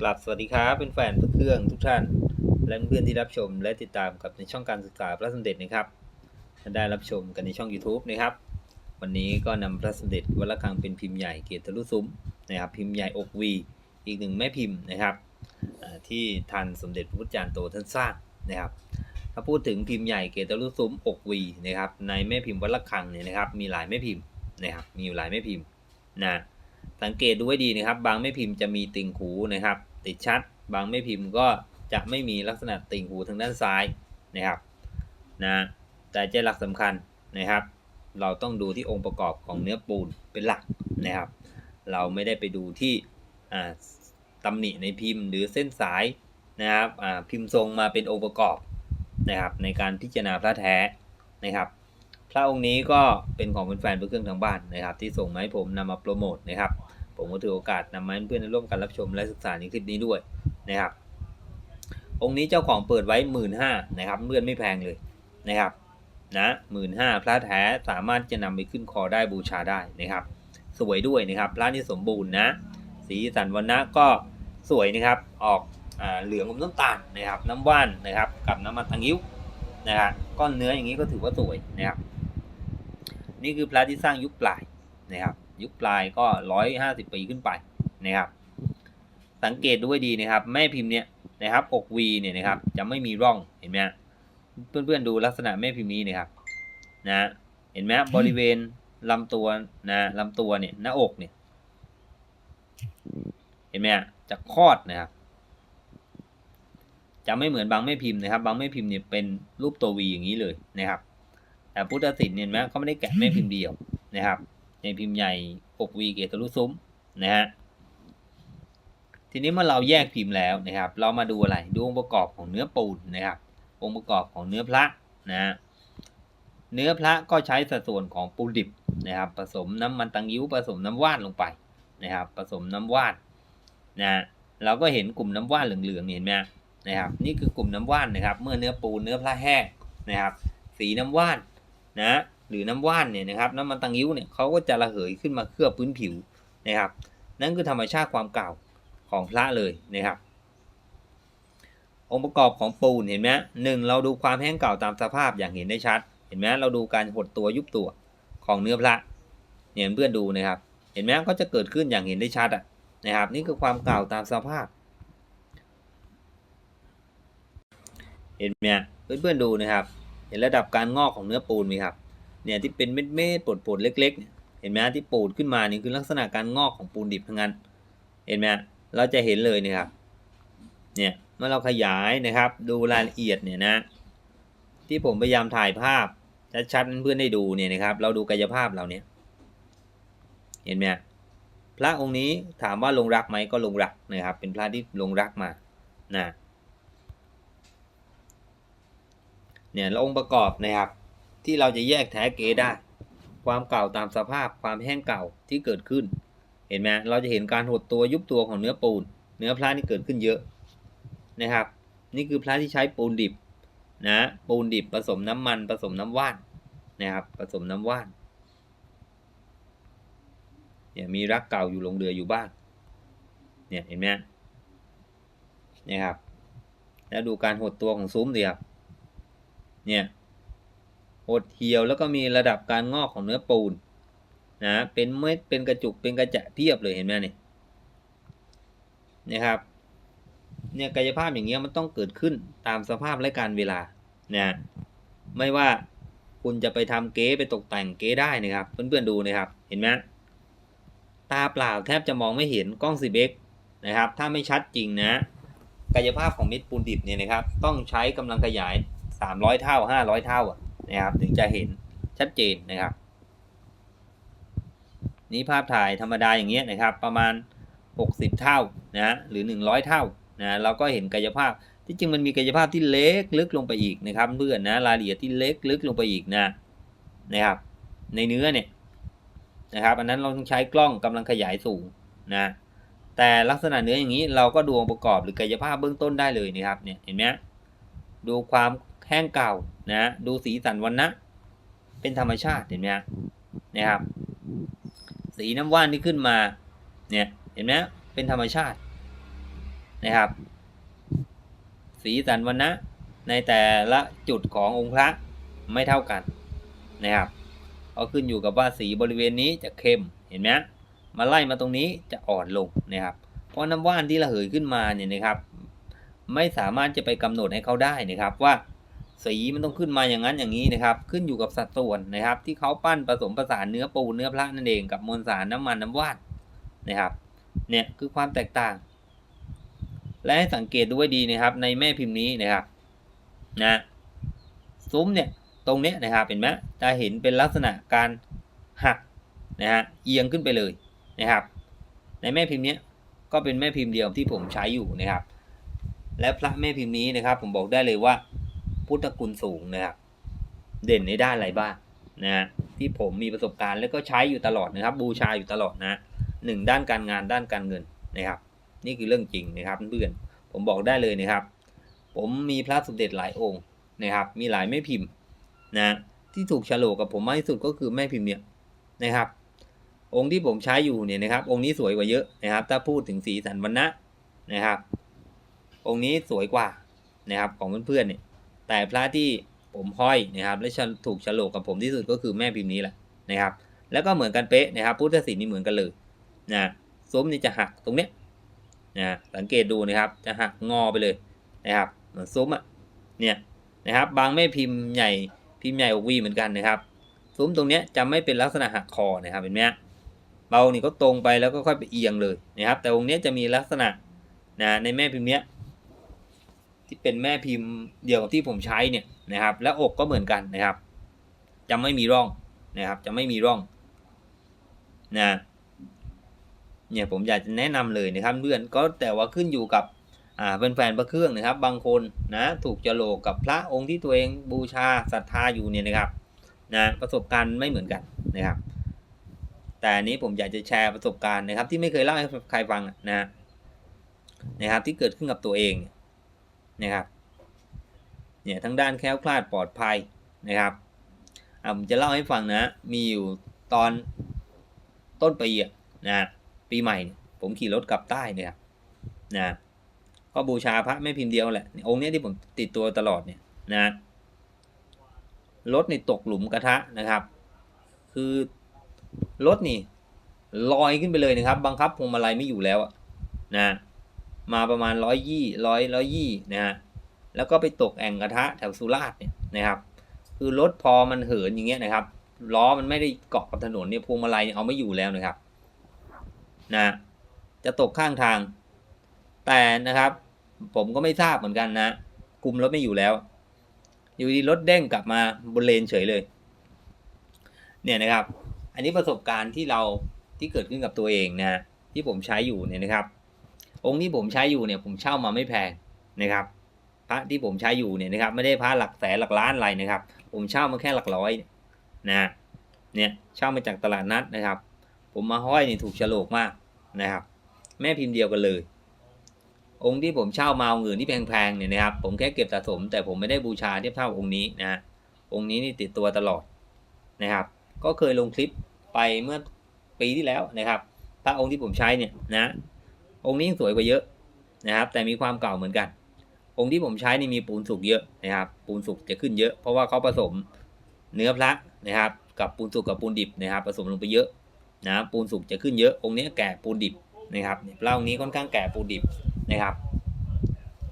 กลับสวัสดีครับเป็นแฟนเครื่องทุกท่าน และเพื่อนที่รับชมและติดตามกับในช่องการศึกษาพระสมเด็จนะครับท่านได้รับชมกันในช่อง YouTube นะครับ วันนี้ก็นำพระสมเด็จวัดระฆังเป็นพิมพ์ใหญ่เกียรติทะลุซุ้มนะครับ พิมพ์ใหญ่อกวี อีกหนึ่งแม่พิมพ์นะครับที่ทันสมเด็จพระพุทธจารย์โตท่านสร้างนะครับ ถ้าพูดถึงพิมพ์ใหญ่เกียรตทะลุซุ้มอกวีนะครับในแม่พิมพ์วัดระฆังเนี่ยนะครับ มีหลายแม่พิมพ์นะครับมีอยู่หลายแม่พิมพ์นะ สังเกตดูให้ดีนะครับ บางแม่พิมพ์จะมีติ่งหูนะครับ ติดชัด บางแม่พิมพ์ก็จะไม่มีลักษณะติ่งหูทางด้านซ้ายนะครับนะแต่ใจหลักสำคัญนะครับ เราต้องดูที่องค์ประกอบของเนื้อปูนเป็นหลักนะครับ เราไม่ได้ไปดูที่อ่าตำหนิในพิมพ์หรือเส้นสายนะครับพิมพ์ทรงมาเป็นองค์ประกอบนะครับ ในการพิจารณาพระแท้นะครับพระองค์นี้ก็เป็นของแฟนๆเพื่อนทางบ้านนะครับ ที่ส่งมาให้ผมนำมาโปรโมทนะครับ ผมก็ถือโอกาสนำมาให้เพื่อนร่วมกันรับชมและศึกษาในคลิปนี้ด้วยนะครับ องค์นี้เจ้าของเปิดไว้หมื่นห้านะครับเพื่อนไม่แพงเลยนะครับนะหมื่นห้าพระแท้สามารถจะนำไปขึ้นคอได้บูชาได้นะครับ สวยด้วยนะครับพระนี่สมบูรณ์นะ สีสันวันนะก็สวยนะครับออกอเหลืองอมน้ำตาลนะครับ น้ำว่านนะครับ กับน้ำมันตังยิ้วนะครับก้อนเนื้ออย่างนี้ก็ถือว่าสวยนะครับ นี่คือพระที่สร้างยุคปลายนะครับ ยุคปลายก็ร้อยห้าสิบปีขึ้นไปนะครับ สังเกตดูให้ดีนะครับ แม่พิมพ์เนี่ยนะครับอกวีเนี่ยนะครับ จะไม่มีร่องเห็นไหมเพื่อนๆดูลักษณะแม่พิมพ์นี้นะครับนะเห็นไหมบริเวณลำตัวนะลำตัวเนี่ยหน้าอกเนี่ย เห็นไหมจะคลอดนะครับจะไม่เหมือนบางแม่พิมพ์นะครับ บางแม่พิมพ์เนี่ยเป็นรูปตัววีอย่างนี้เลยนะครับ แต่พุทธศิลป์เนี่ยเห็นไหมเขาไม่ได้แกะแม่พิมพ์เดียวนะครับ ในพิมพ์ใหญ่อกวีเกตลุซุ้มนะฮะทีนี้เมื่อเราแยกพิมพ์แล้วนะครับ เรามาดูอะไรดูองค์ประกอบของเนื้อปูนนะครับ องค์ประกอบของเนื้อพระนะเนื้อพระก็ใช้สัดส่วนของปูนดิบนะครับ ผสมน้ำมันตังยิ้วผสมน้ำว่านลงไปนะครับ ผสมน้ำว่านนะเราก็เห็นกลุ่มน้ำว่านเหลืองๆเห็นไหมนะครับ นี่คือกลุ่มน้ำว่านนะครับ เมื่อเนื้อปูนเนื้อพระแห้งนะครับ สีน้ำว่านนะ หรือน้ำว่านเนี่ยนะครับน้ำมันตังยิ้วเนี่ยเขาก็จะระเหยขึ้นมาเคลือบพื้นผิวนะครับ นั่นคือธรรมชาติความเก่าของพระเลยนะครับ องค์ประกอบของปูนเห็นไหมหนึ่งเราดูความแห้งเก่าตามสภาพอย่างเห็นได้ชัด เห็นไหมเราดูการหดตัวยุบตัวของเนื้อพระเนี่ยเพื่อนดูนะครับ เห็นไหมก็จะเกิดขึ้นอย่างเห็นได้ชัดอะนะครับ นี่คือความเก่าตามสภาพ เห็นไหมเพื่อนๆดูนะครับ เห็นระดับการงอกของเนื้อปูนไหมครับ เนี่ยที่เป็นเม็ดเม็ดๆปดๆเล็ก ๆ เห็นไหมที่ปูดขึ้นมานี่คือลักษณะการงอกของปูนดิบทั้งนั้น เห็นไหมเราจะเห็นเลยนะครับ เนี่ยเมื่อเราขยายนะครับ ดูรายละเอียดเนี่ยนะ ที่ผมพยายามถ่ายภาพชัดๆเพื่อนได้ดูเนี่ยนะครับ เราดูกายภาพเราเนี่ยเห็นไหมพระองค์นี้ถามว่าลงรักไหมก็ลงรักนะครับ เป็นพระที่ลงรักมานะเนี่ยองค์ประกอบนะครับ ที่เราจะแยกแท้เกได้ ความเก่าตามสภาพความแห้งเก่าที่เกิดขึ้น เห็นไหมเราจะเห็นการหดตัวยุบตัวของเนื้อปูน เนื้อพระนี่เกิดขึ้นเยอะนะครับ นี่คือพระที่ใช้ปูนดิบนะปูนดิบผสมน้ำมันผสมน้ำว่านนะครับผสมน้ำว่านเนี่ยมีรักเก่าอยู่ลงเรืออยู่บ้างเนี่ยเห็นไหมเนี่ยครับ แล้วดูการหดตัวของซุ้มดีครับเนี่ย หดเหี่ยวแล้วก็มีระดับการงอกของเนื้อปูนนะเป็นเม็ดเป็นกระจุกเป็นกระจะเพียบเลยเห็นไหมนี่นะครับเนี่ยกายภาพอย่างเงี้ยมันต้องเกิดขึ้นตามสภาพและการเวลานะไม่ว่าคุณจะไปทำเก๊ไปตกแต่งเก๊ได้นะครับเพื่อนๆดูนะครับเห็นไหมตาเปล่าแทบจะมองไม่เห็นกล้อง 10x นะครับถ้าไม่ชัดจริงนะกายภาพของเม็ดปูนดิบเนี่ยนะครับต้องใช้กำลังขยาย 300 เท่า 500 เท่าอะ นะครับ ถึงจะเห็นชัดเจนนะครับ นี่ภาพถ่ายธรรมดาอย่างเงี้ยนะครับ ประมาณ 60 เท่านะหรือ 100 เท่านะเราก็เห็นกายภาพที่จริงมันมีกายภาพที่เล็กลึกลงไปอีกนะครับเพื่อนนะรายละเอียดที่เล็กลึกลงไปอีกนะนะครับ ในเนื้อเนี่ยนะครับ อันนั้นเราต้องใช้กล้องกำลังขยายสูงนะ แต่ลักษณะเนื้ออย่างนี้เราก็ดูองค์ประกอบหรือกายภาพเบื้องต้นได้เลยนะครับเนี่ยเห็นไหมดูความ แห้งเก่านะดูสีสันวันนะเป็นธรรมชาติเห็นไหมนะครับ สีน้ำว่านที่ขึ้นมาเนี่ยเห็นไหมเป็นธรรมชาตินะครับ สีสันวันนะในแต่ละจุดขององค์พระไม่เท่ากันนะครับก็ขึ้นอยู่กับว่าสีบริเวณนี้จะเข้มเห็นไหมมาไล่มาตรงนี้จะอ่อนลงนะครับ เพราะน้ำว่านที่ระเหยขึ้นมาเนี่ยนะครับ ไม่สามารถจะไปกำหนดให้เขาได้นะครับว่า สีมันต้องขึ้นมาอย่างนั้นอย่างนี้นะครับ ขึ้นอยู่กับสัดส่วนนะครับ ที่เขาปั้นผสมผสานเนื้อปูเนื้อพระนั่นเองกับมวลสารน้ำมันน้ำว่านนะครับ เนี่ยคือความแตกต่าง และให้สังเกตดูไว้ดีนะครับ ในแม่พิมพ์นี้นะครับนะซุ้มเนี่ยตรงเนี้ยนะครับเห็นไหมจะเห็นเป็นลักษณะการหักนะฮะเอียงขึ้นไปเลยนะครับ ในแม่พิมพ์เนี้ยก็เป็นแม่พิมพ์เดียวที่ผมใช้อยู่นะครับ และพระแม่พิมพ์นี้นะครับ ผมบอกได้เลยว่า พุทธคุณสูงนะครับเด่นในด้านอะไรบ้างนะฮะที่ผมมีประสบการณ์แล้วก็ใช้อยู่ตลอดนะครับ บูชาอยู่ตลอดนะหนึ่งด้านการงานด้านการเงินนะครับ นี่คือเรื่องจริงนะครับเพื่อนผมบอกได้เลยนะครับ ผมมีพระสมเด็จหลายองค์นะครับ มีหลายแม่พิมพ์นะที่ถูกฉลกกับผมมากที่สุดก็คือแม่พิมพ์เนี่ยนะครับ องค์ที่ผมใช้อยู่เนี่ยนะครับ องค์นี้สวยกว่าเยอะนะครับ ถ้าพูดถึงสีสันวรรณะนะครับ องค์นี้สวยกว่านะครับของเพื่อนๆเนี่ย แต่พระที่ผมห้อยนะครับและถูกฉลกกับผมที่สุดก็คือแม่พิมพ์นี้แหละนะครับ แล้วก็เหมือนกันเป๊ะนะครับ พุทธศิลป์นี่เหมือนกันเลยนะซุ้มนี่จะหักตรงเนี้ยนะสังเกตดูนะครับจะหักงอไปเลยนะครับเหมือนซุ้มอะเนี่ยนะครับบางแม่พิมพ์ใหญ่พิมพ์ใหญ่อกวีเหมือนกันนะครับซุ้มตรงเนี้ยจะไม่เป็นลักษณะหักคอนะครับเห็นไหมเบานี่ก็ตรงไปแล้วก็ค่อยไปเอียงเลยนะครับ แต่องค์เนี้ยจะมีลักษณะนะในแม่พิมพ์เนี้ย ที่เป็นแม่พิมพ์เดียวกับที่ผมใช้เนี่ยนะครับ และอกก็เหมือนกันนะครับ จะไม่มีร่องนะครับ จะไม่มีร่องนะเนี่ยผมอยากจะแนะนำเลยนะครับเพื่อนก็แต่ว่าขึ้นอยู่กับอ่าเป็นแฟนพระเครื่องนะครับ บางคนนะถูกจโลกกับพระองค์ที่ตัวเองบูชาศรัทธาอยู่เนี่ยนะครับนะประสบการณ์ไม่เหมือนกันนะครับ แต่อันนี้ผมอยากจะแชร์ประสบการณ์นะครับ ที่ไม่เคยเล่าให้ใครฟังนะนะครับที่เกิดขึ้นกับตัวเอง นะครับเนี่ยทั้งด้านแคล้วคลาดปลอดภัยนะครับผมจะเล่าให้ฟังนะ มีอยู่ตอนต้นปีนะปีใหม่ ผมขี่รถกลับใต้เนี่ยนะก็บูชาพระแม่พิมพ์เดียวแหละองค์นี้ที่ผมติดตัวตลอดเนี่ยนะรถนี่ตกหลุมกระทะนะครับ คือรถนี่ลอยขึ้นไปเลยนะครับ บังคับพวงมาลัยไม่อยู่แล้วนะ มาประมาณร้อยยี่ร้อยร้อยยี่นะฮะแล้วก็ไปตกแอ่งกระทะแถวสุราษฎร์เนี่ยนะครับ คือรถพอมันเหินอย่างเงี้ยนะครับล้อมันไม่ได้เกาะกับถนนเนี่ยพวงมาลัยเอาไม่อยู่แล้วนะครับนะจะตกข้างทาง แต่นะครับ ผมก็ไม่ทราบเหมือนกันนะคุมรถไม่อยู่แล้ว อยู่ดีรถเด้งกลับมาบนเลนเฉยเลย เนี่ยนะครับ อันนี้ประสบการณ์ที่เราที่เกิดขึ้นกับตัวเองนะที่ผมใช้อยู่เนี่ยนะครับ องค์ที่ผมใช้อยู่เนี่ยผมเช่ามาไม่แพงนะครับ พระที่ผมใช้อยู่เนี่ยนะครับ ไม่ได้พระหลักแสนหลักล้านอะไรนะครับ ผมเช่ามาแค่หลักร้อยนะเนี่ยเช่ามาจากตลาดนัดนะครับ ผมมาห้อยนี่ถูกฉลกมากนะครับ แม่พิมพ์เดียวกันเลย องค์ที่ผมเช่ามาองค์อื่นที่แพงๆเนี่ยนะครับ ผมแค่เก็บสะสม แต่ผมไม่ได้บูชาเทียบเท่าองค์นี้นะองค์นี้นี่ติดตัวตลอดนะครับ ก็เคยลงคลิปไปเมื่อปีที่แล้วนะครับ พระองค์ที่ผมใช้เนี่ยนะ องค์นี้สวยกว่าเยอะนะครับ แต่มีความเก่าเหมือนกัน องค์ที่ผมใช้นี่มีปูนสุกเยอะนะครับ ปูนสุกจะขึ้นเยอะ เพราะว่าเขาผสมเนื้อพระนะครับ กับปูนสุกกับปูนดิบนะครับ ผสมลงไปเยอะนะปูนสุกจะขึ้นเยอะ องค์นี้แก่ปูนดิบนะครับพระองค์นี้ค่อนข้างแก่ปูนดิบนะครับ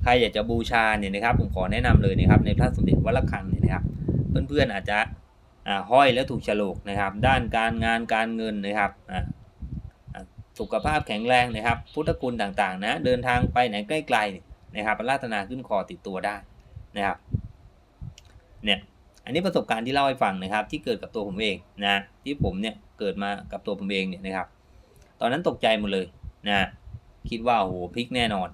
ใครอยากจะบูชาเนี่ยนะครับ ผมขอแนะนำเลยนะครับ ในพระสมเด็จวัดระฆังเนี่ยนะครับ เพื่อนๆอาจจะห้อยแล้วถูกฉลกนะครับ ด้านการงานการเงินนะครับ สุขภาพแข็งแรงนะครับ พุทธคุณต่างๆ นะ เดินทางไปไหนใกล้ๆนะครับราตนาขึ้นคอติดตัวได้นะครับ เนี่ย อันนี้ประสบการณ์ที่เล่าให้ฟังนะครับ ที่เกิดกับตัวผมเองนะ ที่ผมเนี่ยเกิดมากับตัวผมเองเนี่ยนะครับ ตอนนั้นตกใจหมดเลยนะ คิดว่าโหพลิกแน่นอน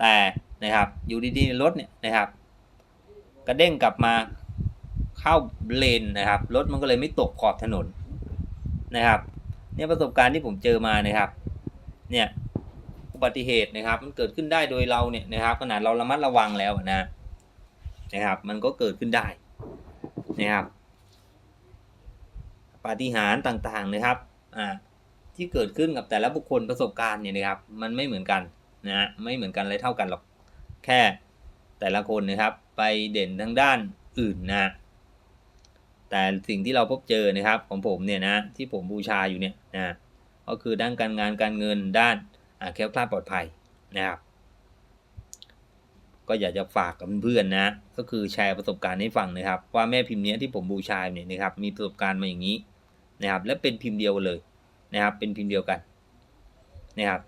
แต่นะครับ อยู่ดีๆรถเนี่ยนะครับ กระเด้งกลับมาเข้าเลนนะครับ รถมันก็เลยไม่ตกขอบถนนนะครับ เนี่ยประสบการณ์ที่ผมเจอมานะครับ เนี่ยอุบัติเหตุนะครับ มันเกิดขึ้นได้โดยเราเนี่ยนะครับขนาดเราระมัดระวังแล้วนะนะครับ มันก็เกิดขึ้นได้นะครับปาฏิหาริย์ต่างๆนะครับอ่าที่เกิดขึ้นกับแต่ละบุคคลประสบการณ์เนี่ยนะครับ มันไม่เหมือนกันนะฮะไม่เหมือนกันเลยเท่ากันหรอกแค่แต่ละคนนะครับ ไปเด่นทางด้านอื่นนะ แต่สิ่งที่เราพบเจอนะครับของผมเนี่ยนะที่ผมบูชาอยู่เนี่ยนะก็คือด้านการงานการเงินด้านแคล้วคลาดปลอดภัยนะครับ ก็อยากจะฝากกับเพื่อนๆนะก็คือแชร์ประสบการณ์ให้ฟังนะครับ ว่าแม่พิมพ์เนี้ยที่ผมบูชาเนี่ยนะครับมีประสบการณ์มาอย่างนี้นะครับ และเป็นพิมพ์เดียวกันเลยนะครับ เป็นพิมพ์เดียวกันนะครับ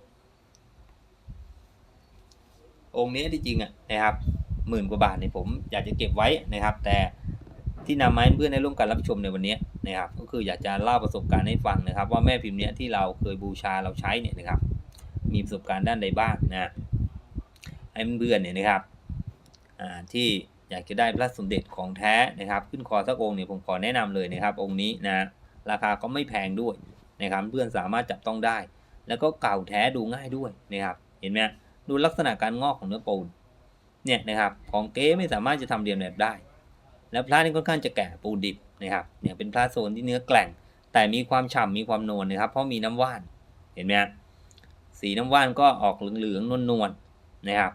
องค์นี้ที่จริงอะนะครับหมื่นกว่าบาทเนี่ยผมอยากจะเก็บไว้นะครับ แต่ ที่นำมาให้เพื่อนได้ร่วมกันรับชมในวันนี้นะครับ ก็คืออยากจะเล่าประสบการณ์ให้ฟังนะครับ ว่าแม่พิมพ์เนี้ยที่เราเคยบูชาเราใช้เนี่ยนะครับ มีประสบการณ์ด้านใดบ้างนะให้เพื่อนเนี่ยนะครับที่อยากจะได้พระสมเด็จของแท้นะครับ ขึ้นคอสักองค์เนี่ยผมขอแนะนำเลยนะครับ องค์นี้นะราคาก็ไม่แพงด้วยนะครับเพื่อนสามารถจับต้องได้ แล้วก็เก่าแท้ดูง่ายด้วยนะครับ เห็นไหมดูลักษณะการงอกของเนื้อปูนเนี่ยนะครับของเก๊ไม่สามารถจะทำเรียนแบบได้ แล้วพระนี่ค่อนข้างจะแก่ปูดิบนะครับเนี่ยเป็นพระโซนที่เนื้อแกร่ง แต่มีความฉ่ำมีความนวลนะครับ เพราะมีน้ำว่านเห็นไหมฮะสีน้ำว่านก็ออกเหลืองๆนวลๆนะครับ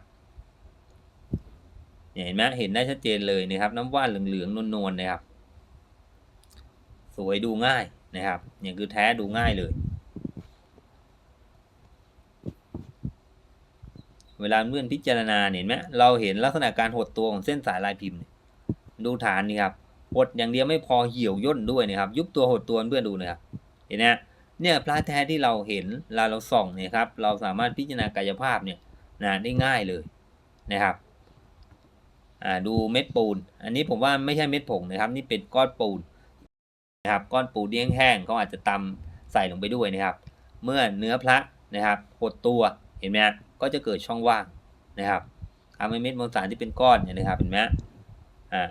เนี่ยเห็นไหมเห็นได้ชัดเจนเลยนะครับ น้ำว่านเหลืองๆนวลๆนะครับ สวยดูง่ายนะครับเนี่ยคือแท้ดูง่ายเลย เวลาเพื่อนพิจารณาเห็นไหมเราเห็นลักษณะการหดตัวของเส้นสายลายพิมพ์ ดูฐานนี่ครับหดอย่างเดียวไม่พอเหี่ยวย่นด้วยนะครับ ยุบตัวหดตัวเพื่อนดูนะครับเห็นไหมเนี่ยพระแท้ที่เราเห็นเวลาเราส่องเนี่ยครับ เราสามารถพิจารณากายภาพเนี่ยนะได้ง่ายเลยนะครับอ่าดูเม็ดปูน อันนี้ผมว่าไม่ใช่เม็ดผงนะครับ นี่เป็นก้อนปูนนะครับ ก้อนปูนที่แห้งๆเขาอาจจะตำใส่ลงไปด้วยนะครับ เมื่อเนื้อพระนะครับหดตัวเห็นไหมก็จะเกิดช่องว่างนะครับทำให้เม็ดมวลสารที่เป็นก้อนเนี่ยนะครับเห็นไหมอ่า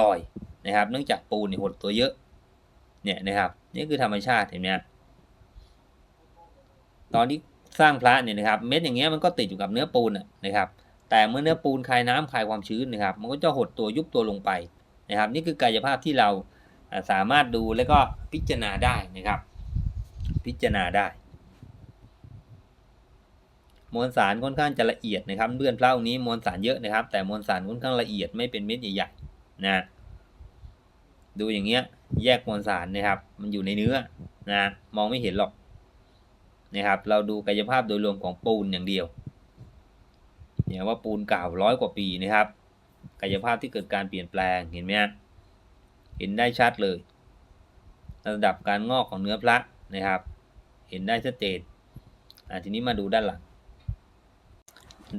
ลอยนะครับ เนื่องจากปูนหดตัวเยอะเนี่ยนะครับนี่คือธรรมชาติเห็นไหมตอนที่สร้างพระเนี่ยนะครับ เม็ดอย่างเงี้ยมันก็ติดอยู่กับเนื้อปูนนะครับ แต่เมื่อเนื้อปูนคายน้ำคายความชื้นนะครับ มันก็จะหดตัวยุบตัวลงไปนะครับ นี่คือกายภาพที่เราสามารถดูแล้วก็พิจารณาได้นะครับ พิจารณาได้ มวลสารค่อนข้างจะละเอียดนะครับเพื่อนพระองค์นี้มวลสารเยอะนะครับ แต่มวลสารค่อนข้างละเอียดไม่เป็นเม็ดใหญ่ๆ นะดูอย่างเงี้ย แยกมวลสารนะครับ มันอยู่ในเนื้อนะมองไม่เห็นหรอกนะครับ เราดูกายภาพโดยรวมของปูนอย่างเดียวเนี่ยว่าปูนเก่าร้อยกว่าปีนะครับ กายภาพที่เกิดการเปลี่ยนแปลงเห็นไหมฮะเห็นได้ชัดเลย ระดับการงอกของเนื้อพระนะครับ เห็นได้ชัดเจนอ่าทีนี้มาดูด้านหลัง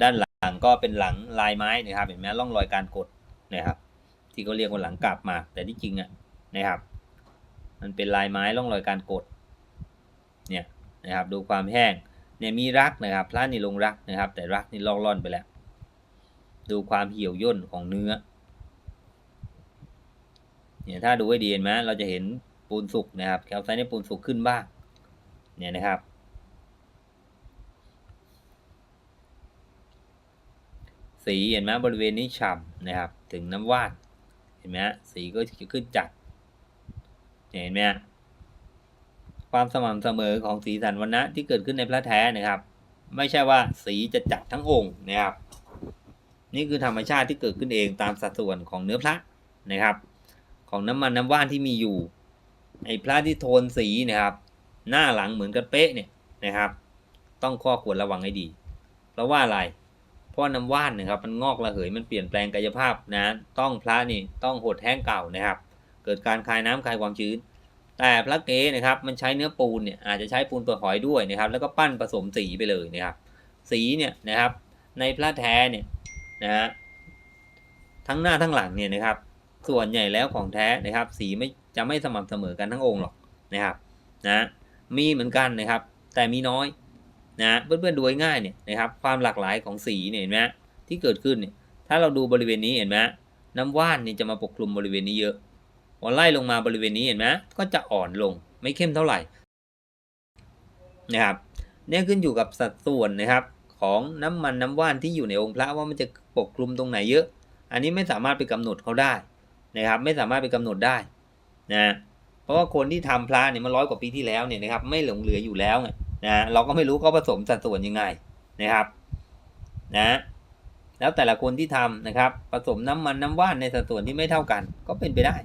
ด้านหลังก็เป็นหลังลายไม้นะครับ เห็นไหมร่องรอยการกดนะครับ ที่เขาเรียกว่าหลังกลับมา แต่ที่จริงอะนะครับ มันเป็นลายไม้ร่องรอยการกดเนี่ยนะครับดูความแห้งเนี่ยมีรักนะครับพระนี่ลงรักนะครับ แต่รักนี่ลอกล่อนไปแล้ว ดูความเหี่ยวย่นของเนื้อเนี่ยถ้าดูให้ดีเห็นไหมเราจะเห็นปูนสุกนะครับแคลไซต์ในปูนสุกขึ้นบ้างเนี่ยนะครับ สีเห็นไหมบริเวณนี้ฉ่ำนะครับ ถึงน้ำว่าน เห็นไหมสีก็จะขึ้นจัดเห็นไหมความสม่ำเสมอของสีสันวันนะที่เกิดขึ้นในพระแท้นะครับ ไม่ใช่ว่าสีจะจัดทั้งองค์นะครับ นี่คือธรรมชาติที่เกิดขึ้นเองตามสัดส่วนของเนื้อพระนะครับ ของน้ำมันน้ำว่านที่มีอยู่ไอ้พระที่โทนสีนะครับ หน้าหลังเหมือนกันเป๊ะเนี่ยนะครับ ต้องข้อควรระวังให้ดี เพราะว่าอะไร พราะน้ำว่านนะครับ มันงอกระเหยมันเปลี่ยนแปลงกายภาพนะต้องพระนี่ต้องหดแห้งเก่านะครับ เกิดการคายน้ำคายความชื้น แต่พระเก๊นะครับมันใช้เนื้อปูนเนี่ยอาจจะใช้ปูนตัวหอยด้วยนะครับ แล้วก็ปั้นผสมสีไปเลยนะครับ สีเนี่ยนะครับ ในพระแท้เนี่ยนะฮะทั้งหน้าทั้งหลังเนี่ยนะครับ ส่วนใหญ่แล้วของแท้นะครับ สีไม่จะไม่สม่ำเสมอกันทั้งองค์หรอกนะครับนะมีเหมือนกันนะครับ แต่มีน้อย นะเพื่อนๆดูง่ายเนี่ยนะครับความหลากหลายของสีเนี่ยเห็นไหมที่เกิดขึ้นเนี่ยถ้าเราดูบริเวณนี้เห็นไหมน้ำว่านนี่จะมาปกคลุมบริเวณนี้เยอะพอไล่ลงมาบริเวณนี้เห็นไหมก็จะอ่อนลงไม่เข้มเท่าไหร่นะครับเนี่ยขึ้นอยู่กับสัดส่วนนะครับของน้ำมันน้ำว่านที่อยู่ในองค์พระว่ามันจะปกคลุมตรงไหนเยอะ อันนี้ไม่สามารถไปกำหนดเขาได้นะครับ ไม่สามารถไปกำหนดได้นะเพราะว่าคนที่ทำพระเนี่ยมาร้อยกว่าปีที่แล้วเนี่ยนะครับไม่หลงเหลืออยู่แล้วไง นะเราก็ไม่รู้เขาผสมสัดส่วนยังไงนะครับนะแล้วแต่ละคนที่ทำนะครับผสมน้ำมันน้ำว่านในสัดส่วนที่ไม่เท่ากัน ก็เป็นไปได้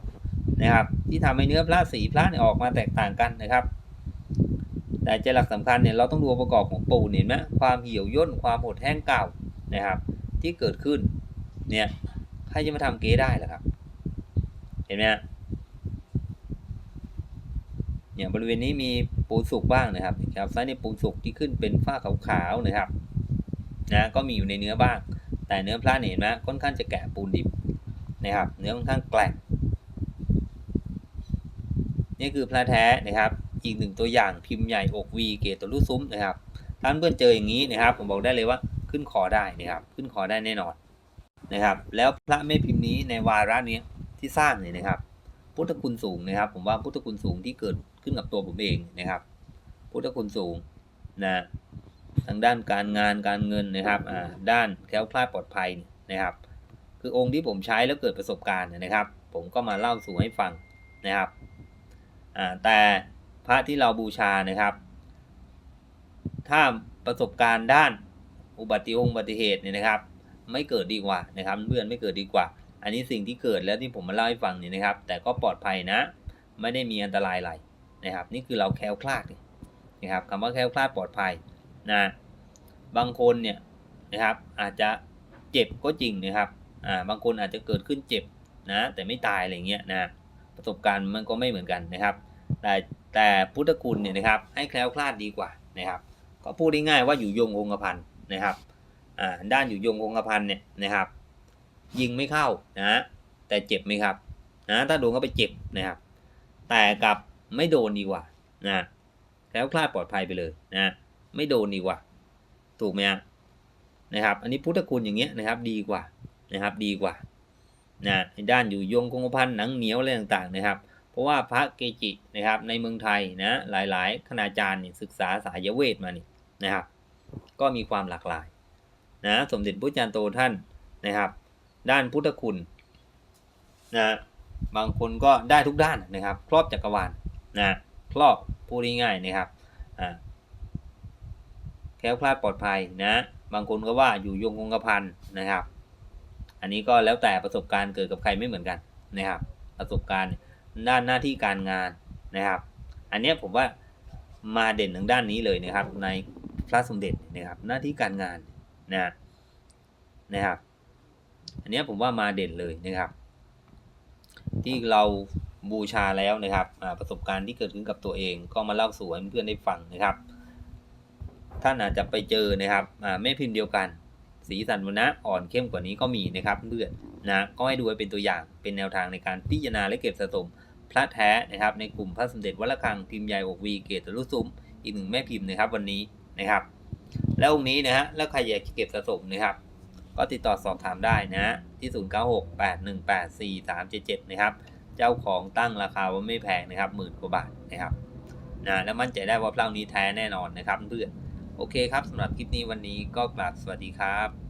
นะครับ ที่ทำให้เนื้อพระสีพระเนี่ยออกมาแตกต่างกันนะครับ แต่ใจหลักสำคัญเนี่ยเราต้องดูองค์ประกอบของปูนเห็นไหมความเหี่ยวย่นความหดแห้งเก่านะครับ ที่เกิดขึ้นเนี่ยใครจะมาทำเก๊ได้ล่ะครับ เห็นไหมฮะ เนี่ยบริเวณนี้มีปูนสุกบ้างนะครับครับซ้ายในปูนสุกที่ขึ้นเป็นฝ้าขาวๆนะครับนะก็มีอยู่ในเนื้อบ้าง แต่เนื้อพระเนี่ยเห็นไหมค่อนข้างจะแกะปูนดิบนะครับ เนื้อค่อนข้างแกร่งนี่คือพระแท้นะครับ อีกหนึ่งตัวอย่างพิมพ์ใหญ่อกวีเกตตัวลูกซุ้มนะครับท่านเพื่อนเจออย่างนี้นะครับ ผมบอกได้เลยว่าขึ้นคอได้นะครับ ขึ้นคอได้แน่นอนนะครับ แล้วพระแม่พิมพ์นี้ในวาระนี้ที่สร้างเนี่ยนะครับ พุทธคุณสูงนะครับ ผมว่าพุทธคุณสูงที่เกิด ขึ้นกับตัวผมเองนะครับ พุทธคุณสูงนะทางด้านการงานการเงินนะครับอ่าด้านแคล้วคลาดปลอดภัยนะครับ คือองค์ที่ผมใช้แล้วเกิดประสบการณ์นะครับ ผมก็มาเล่าสู่ให้ฟังนะครับอ่าแต่พระที่เราบูชานะครับ ถ้าประสบการณ์ด้านอุบัติเหตุอุบัติเหตุเนี่ยนะครับ ไม่เกิดดีกว่านะครับเพื่อนไม่เกิดดีกว่า อันนี้สิ่งที่เกิดแล้วที่ผมมาเล่าให้ฟังเนี่ยนะครับ แต่ก็ปลอดภัยนะ ไม่ได้มีอันตรายอะไร นะครับนี่คือเราแคล้วคลาดนะครับคำว่าแคล้วคลาดปลอดภัยนะบางคนเนี่ยนะครับอาจจะเจ็บก็จริงนะครับอ่าบางคนอาจจะเกิดขึ้นเจ็บนะแต่ไม่ตายอะไรเงี้ยนะประสบการณ์มันก็ไม่เหมือนกันนะครับแต่แต่พุทธคุณเนี่ยนะครับให้แคล้วคลาดดีกว่านะครับ ก็พูดได้ง่ายว่าอยู่ยงคงกระพันนะครับอ่าด้านอยู่ยงคงกระพันเนี่ยนะครับ ยิงไม่เข้านะแต่เจ็บไหมครับนะถ้าโดนก็ไปเจ็บนะครับ แต่กับ ไม่โดนดีกว่านะแล้วคลาดปลอดภัยไปเลยนะไม่โดนดีกว่า ถูกไหมนะครับ อันนี้พุทธคุณอย่างเงี้ยนะครับดีกว่านะครับดีกว่านะด้านอยู่ยงคงกระพันหนังเหนียวอะไรต่างๆนะครับ เพราะว่าพระเกจินะครับในเมืองไทยนะหลายๆคณาจารย์เนี่ยศึกษาสายเวทมานี่นะครับ ก็มีความหลากหลายนะสมเด็จพระจารย์โตท่านนะครับ ด้านพุทธคุณนะบางคนก็ได้ทุกด้านนะครับ ครอบจักรวาล นะครอบพูดง่ายๆนะครับอ่าแคล้วคลาดปลอดภัยนะ บางคนก็ว่าอยู่ยงคงกระพันนะครับ อันนี้ก็แล้วแต่ประสบการณ์เกิดกับใครไม่เหมือนกันนะครับ ประสบการณ์ด้านหน้าที่การงานนะครับ อันนี้ผมว่ามาเด่นทางด้านนี้เลยนะครับ ในพระสมเด็จนะครับ หน้าที่การงานนะนะครับ อันนี้ผมว่ามาเด่นเลยนะครับ ที่เรา บูชาแล้วนะครับประสบการณ์ที่เกิดขึ้นกับตัวเอง ก็มาเล่าสู่เพื่อนได้ฟังนะครับ ท่านอาจจะไปเจอนะครับแม่พิมพ์เดียวกัน สีสันวันนะอ่อนเข้มกว่านี้ก็มีนะครับเพื่อนนะก็ให้ดูไว้เป็นตัวอย่างเป็นแนวทางในการพิจารณาและเก็บสะสมพระแท้นะครับ ในกลุ่มพระสมเด็จวัดละคังพิมพ์ใหญ่อกวีเกตลุซุ้มอีกหนึ่งแม่พิมพ์นะครับวันนี้นะครับ แล้วองค์นี้นะฮะแล้วใครอยากเก็บสะสมนะครับก็ติดต่อสอบถามได้นะที่ 0968184377 นะครับ เจ้าของตั้งราคาว่าไม่แพงนะครับหมื่นกว่าบาทนะครับนะแล้วมั่นใจได้ว่าเปลานี้แท้แน่นอนนะครับเพื่อนโอเคครับสำหรับคลิปนี้วันนี้ก็กราบสวัสดีครับ